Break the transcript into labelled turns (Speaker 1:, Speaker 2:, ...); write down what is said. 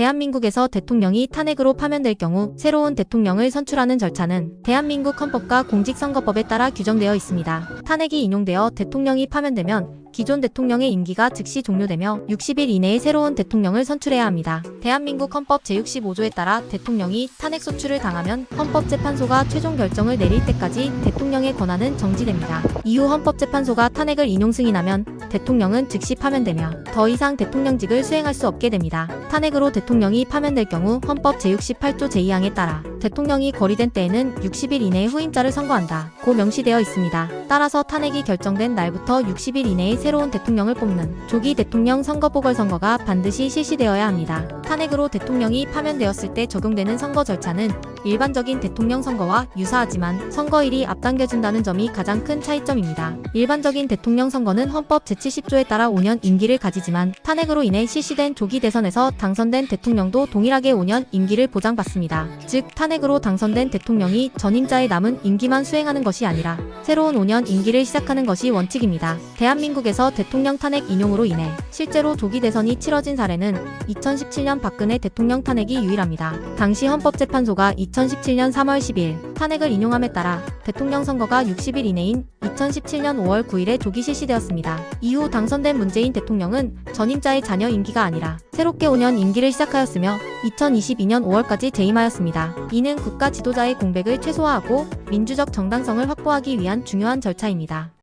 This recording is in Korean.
Speaker 1: 대한민국에서 대통령이 탄핵으로 파면될 경우 새로운 대통령을 선출하는 절차는 대한민국 헌법과 공직선거법에 따라 규정되어 있습니다. 탄핵이 인용되어 대통령이 파면되면 기존 대통령의 임기가 즉시 종료되며 60일 이내에 새로운 대통령을 선출해야 합니다. 대한민국 헌법 제65조에 따라 대통령이 탄핵 소추를 당하면 헌법재판소가 최종 결정을 내릴 때까지 대통령의 권한은 정지됩니다. 이후 헌법재판소가 탄핵을 인용 승인하면 대통령은 즉시 파면되며 더 이상 대통령직을 수행할 수 없게 됩니다. 탄핵으로 대통령이 파면될 경우 헌법 제68조 제2항에 따라 대통령이 거리된 때에는 60일 이내에 후임자를 선거한다. 고 명시되어 있습니다. 따라서 탄핵이 결정된 날부터 60일 이내에 새로운 대통령을 뽑는 조기 대통령 선거 보궐선거가 반드시 실시되어야 합니다. 탄핵으로 대통령이 파면되었을 때 적용되는 선거 절차는 일반적인 대통령 선거와 유사하지만 선거일이 앞당겨진다는 점이 가장 큰 차이점입니다. 일반적인 대통령 선거는 헌법 제70조에 따라 5년 임기를 가지지만 탄핵으로 인해 실시된 조기 대선에서 당선된 대통령도 동일하게 5년 임기를 보장받습니다. 즉 탄핵으로 당선된 대통령이 전임자의 남은 임기만 수행하는 것이 아니라 새로운 5년 임기를 시작하는 것이 원칙입니다. 대한민국에서 대통령 탄핵 인용으로 인해 실제로 조기 대선이 치러진 사례는 2017년 박근혜 대통령 탄핵이 유일합니다. 당시 헌법재판소가 2017년 3월 10일 탄핵을 인용함에 따라 대통령 선거가 60일 이내인 2017년 5월 9일에 조기 실시되었습니다. 이후 당선된 문재인 대통령은 전임자의 자녀 임기가 아니라 새롭게 5년 임기를 시작하였으며 2022년 5월까지 재임하였습니다. 이는 국가 지도자의 공백을 최소화하고 민주적 정당성을 확보하기 위한 중요한 절차입니다.